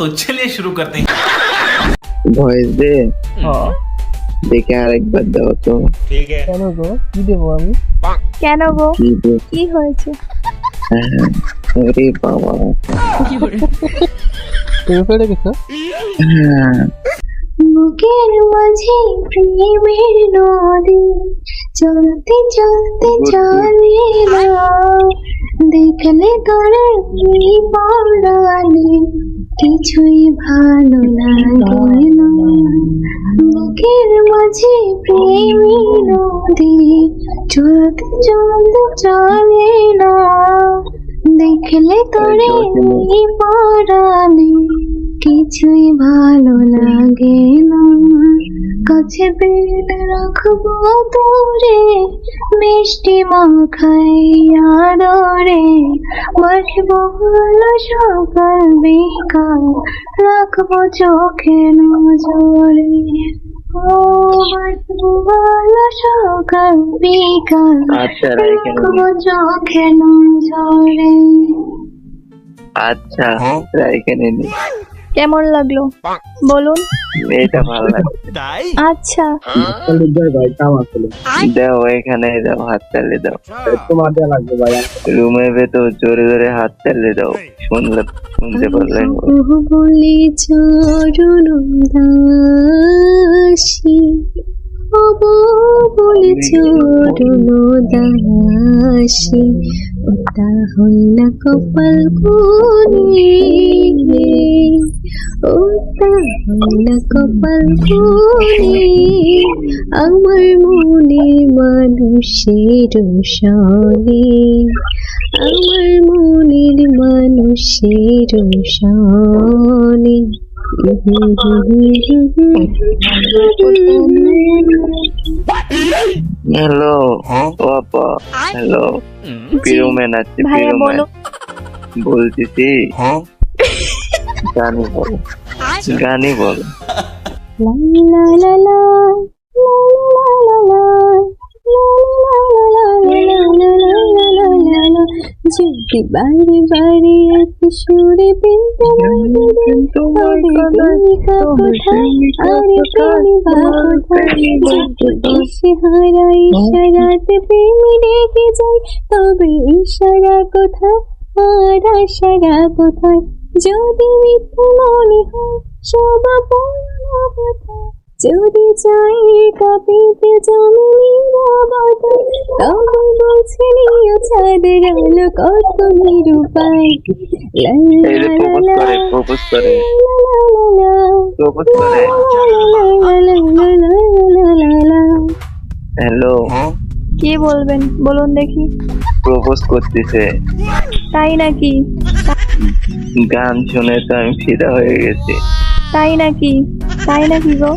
तो चलिए शुरू करते हैं ভয়েস দে হ্যাঁ দেখে আরেকবার দাও তো ठीक है কেন গো কি দেবো আমি কেন গো কি দে কি হয়েছে হ্যাঁ ওরে বাবা তুমি পেড়ে গেছো হ্যাঁ বুকের মাঝে প্রেমের নদী চলতে চলতে চলে না দেখলে তোরে পড়ালে কিছুই ভালো লাগে না। বুকের মাঝে প্রেমী নদী চলতে চলতে চলে না। দেখলে তোরে পড়ালে কিছুই ভালো লাগে না। কাছে পেলে রাখব তোরে মিষ্টি মাখাইয়া দরে। বাসবো ভালো সকাল বিকাল রাখব চোখে নজরে। ও বাসবো ভালো সকাল বিকাল আচ্ছা রাখব চোখে নজরে। আচ্ছা রাইখে নিনি। কেমন লাগল? বলুন। এটা ভালো লাগছে আচ্ছা। ভাই কাম আসলে দাও এখানে দাও হাত চালিয়ে দাও। তোমার দেওয়া লাগবে ভাই। রুমের ভেতর জোরে জোরে হাত চালিয়ে দাও। শুনলে শুনতে পারলে। বলে চরণ দাসী অব বলে চরণ দাসী ওটা হল কপাল কোনে ওটা হল কপাল কোনে আমার মনে মানুষের সনে আমার মনের মানুষের সনে হ্যালো ও আপা হ্যালো পিরোম্যান আছে বলো। বলতেছি গানই বলো। গানই বলো। লা, লা লা। যদি বারে বারে এক সুরে যায় তবে কোথায় কোথায় যদি মিথ্যে মনে হয় সব পূর্ণ কোথায় যদি চাই কাঁপিতে জমি নীরবতা তবে বলছে নিয়ে চাঁদের আলো কত নিরুপায় লা লা লা প্রপোজ করে প্রপোজ করে হ্যালো কি বলবেন বলুন দেখি প্রপোজ করতেছে তাই নাকি গান শুনে তো আমি ফিদা হয়ে গেছি তাই নাকি তাই নাকি গো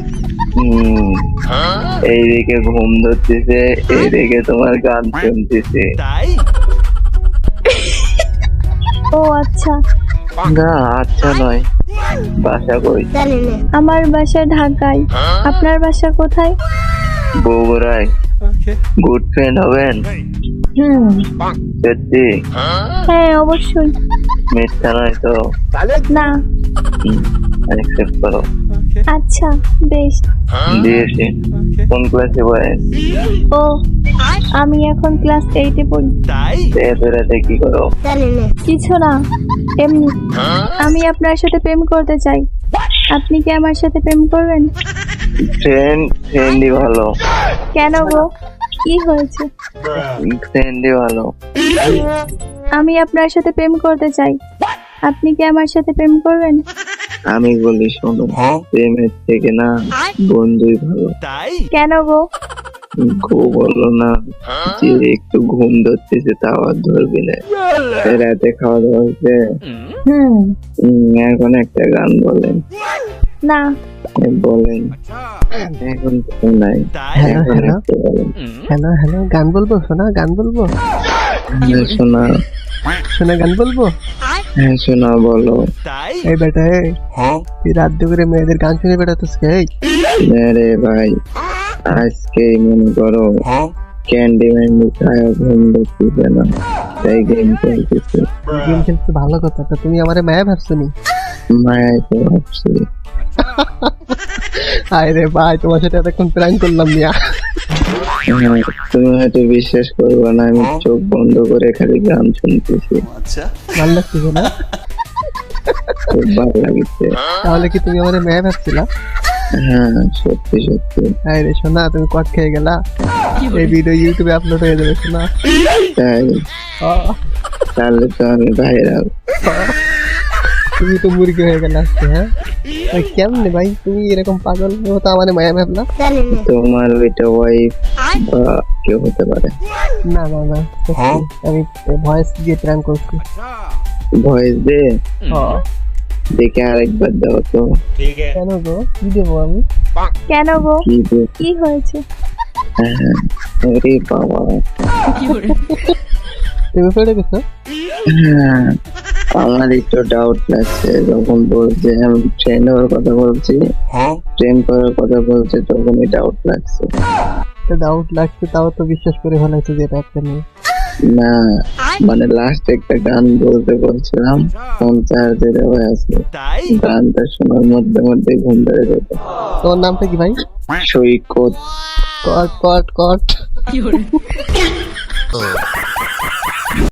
এইদিকে ঘুম ধরতেছে এইদিকে তোমার গান শুনতেছে। ও আচ্ছা। না আচ্ছা নয়। বাসা কই? আমার বাসা ঢাকায়। আপনার বাসা কোথায়? বগুড়ায়। গুড ফ্রেন্ড হবেন? সত্যি? হ্যাঁ অবশ্যই। মিথ্যা নয় তো? না। অ্যাকসেপ্ট করো। আচ্ছা বেশ। দিয়েছি। কোন ক্লাসে বয়স ও আমি এখন ক্লাস এইটে পড়ি। এত রাতে কি করো? কিছু না এমনি। আমি আপনার সাথে প্রেম করতে চাই। আপনি কি আমার সাথে প্রেম করবেন? ফ্রেন্ড ফ্রেন্ডই ভালো। কেন গো? কি হয়েছে? ফ্রেন্ডই ভালো। আমি আপনার সাথে প্রেম করতে চাই। আপনি কি আমার সাথে প্রেম করবেন? আমি বলি শোনো প্রেমের থেকে না বন্ধুই ভালো। কেন গো? ঘু বলল না যে একটু ঘুম ধরতেছে তাও আর ধরবি না। রাতে খাওয়া দাওয়া হয়েছে। উম, এখন একটা গান বলেন। না। বলেন। এখন নাই। হ্যালো? হ্যালো বলেন। হ্যালো হ্যালো গান বলব? শোনা গান বলব? হ্যাঁ, শোনা। শোনা গান বলব? হ্যাঁ শোনা বলো। এই বেটা এই। তুই রাত দুপুরে মেয়েদের গান শুনে কে এই? ভাই আজকে মনে করো। ক্যান্ডি ম্যান্ডি খায় না। তাই গেম খেলতেছে। গেম খেলতে ভালো কথা তা তুমি আমারে মায়া ভাবছ নি? মায়ের তো ভাবছি। আয় রে ভাই তোমার সাথে এতক্ষণ প্ল্যান করলাম মিয়া। হ্যাঁ, তুমি হয়তো বিশ্বাস করবে না আমি চোখ বন্ধ করে খালি গান শুনতেছি। ভালো লাগতেছে না খুব ভালো লাগছে। তাহলে কি তুমি আমার মেয়ে ভাবছিলা? হ্যাঁ সত্যি সত্যি। আয় রে শোনা তুমি কট খেয়ে গেলা? এই ভিডিও ইউটিউবে আপলোড হয়ে যাবে শোনা তাই। তাহলে তো আমি ভাইরাল তুমি তো মুরগি হয়ে গেলে আজকে হ্যাঁ? কেমনে ভাই? তুমি এরকম পাগল? হতো আমার মায়া ভাবলা তোমার ওইটা ওয়াইফ বা কেউ হতে পারে। না না না সত্যি। আমি ভয়েস দিয়ে প্ল্যান করছি। ভয়েস দে? হ্যাঁ। দেখে আরেকবার দাও তো। কেন গো? কি দেবো আমি? কেন গো? কি হয়েছে? হ্যাঁ ওরে বাবা। তুমি পড়ে গেছো হ্যাঁ। আমার একটু ডাউট লাগছে। যখন বলছে আমি ট্রেন হওয়ার কথা বলছি ট্রেন করার কথা বলছে তখনই ডাউট লাগছে। ডাউট লাগছে তাও তো বিশ্বাস করে ফেলাইছে যে এটা একটা মেয়ে না মানে লাস্ট একটা গান বলতে বলছিলাম ফোন চার্জে দেওয়া আছে গানটা শোনার মধ্যে মধ্যে ঘুম ধরে যেত তোমার নামটা কি ভাই? সৈকত। কট কট কট।